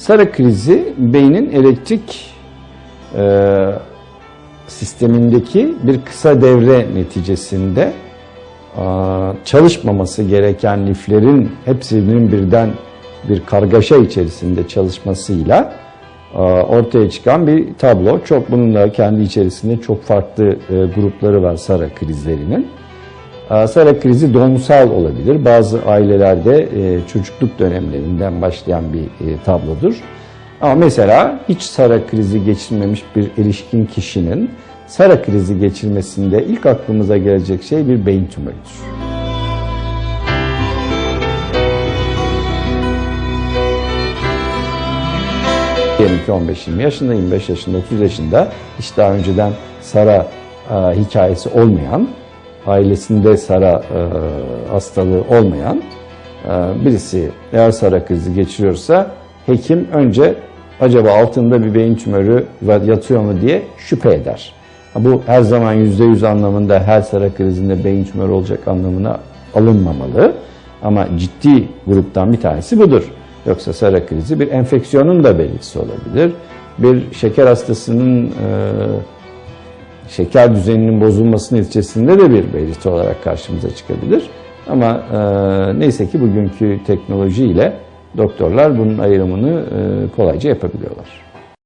Sara krizi beynin elektrik e, sistemindeki bir kısa devre neticesinde e, çalışmaması gereken liflerin hepsinin birden bir kargaşa içerisinde çalışmasıyla ortaya çıkan bir tablo. Çok bunun da kendi içerisinde çok farklı e, grupları var Sara krizlerinin. E, Sara krizi doğumsal olabilir. Bazı ailelerde e, çocukluk dönemlerinden başlayan bir e, tablodur. Ama mesela hiç Sara krizi geçirmemiş bir erişkin kişinin Sara krizi geçirmesinde ilk aklımıza gelecek şey bir beyin tümörüdür. Diyelim ki 15-20 yaşında, 25 yaşında, 30 yaşında hiç daha önceden Sara e, hikayesi olmayan, ailesinde Sara e, hastalığı olmayan e, birisi eğer Sara krizi geçiriyorsa hekim önce acaba altında bir beyin tümörü yatıyor mu diye şüphe eder. Bu her zaman %100 anlamında her Sara krizinde beyin tümörü olacak anlamına alınmamalı. Ama ciddi gruptan bir tanesi budur. Yoksa Sara krizi bir enfeksiyonun da belirtisi olabilir. Bir şeker hastasının e, şeker düzeninin bozulması neticesinde de bir belirti olarak karşımıza çıkabilir. Ama e, neyse ki bugünkü teknolojiyle doktorlar bunun ayrımını e, kolayca yapabiliyorlar.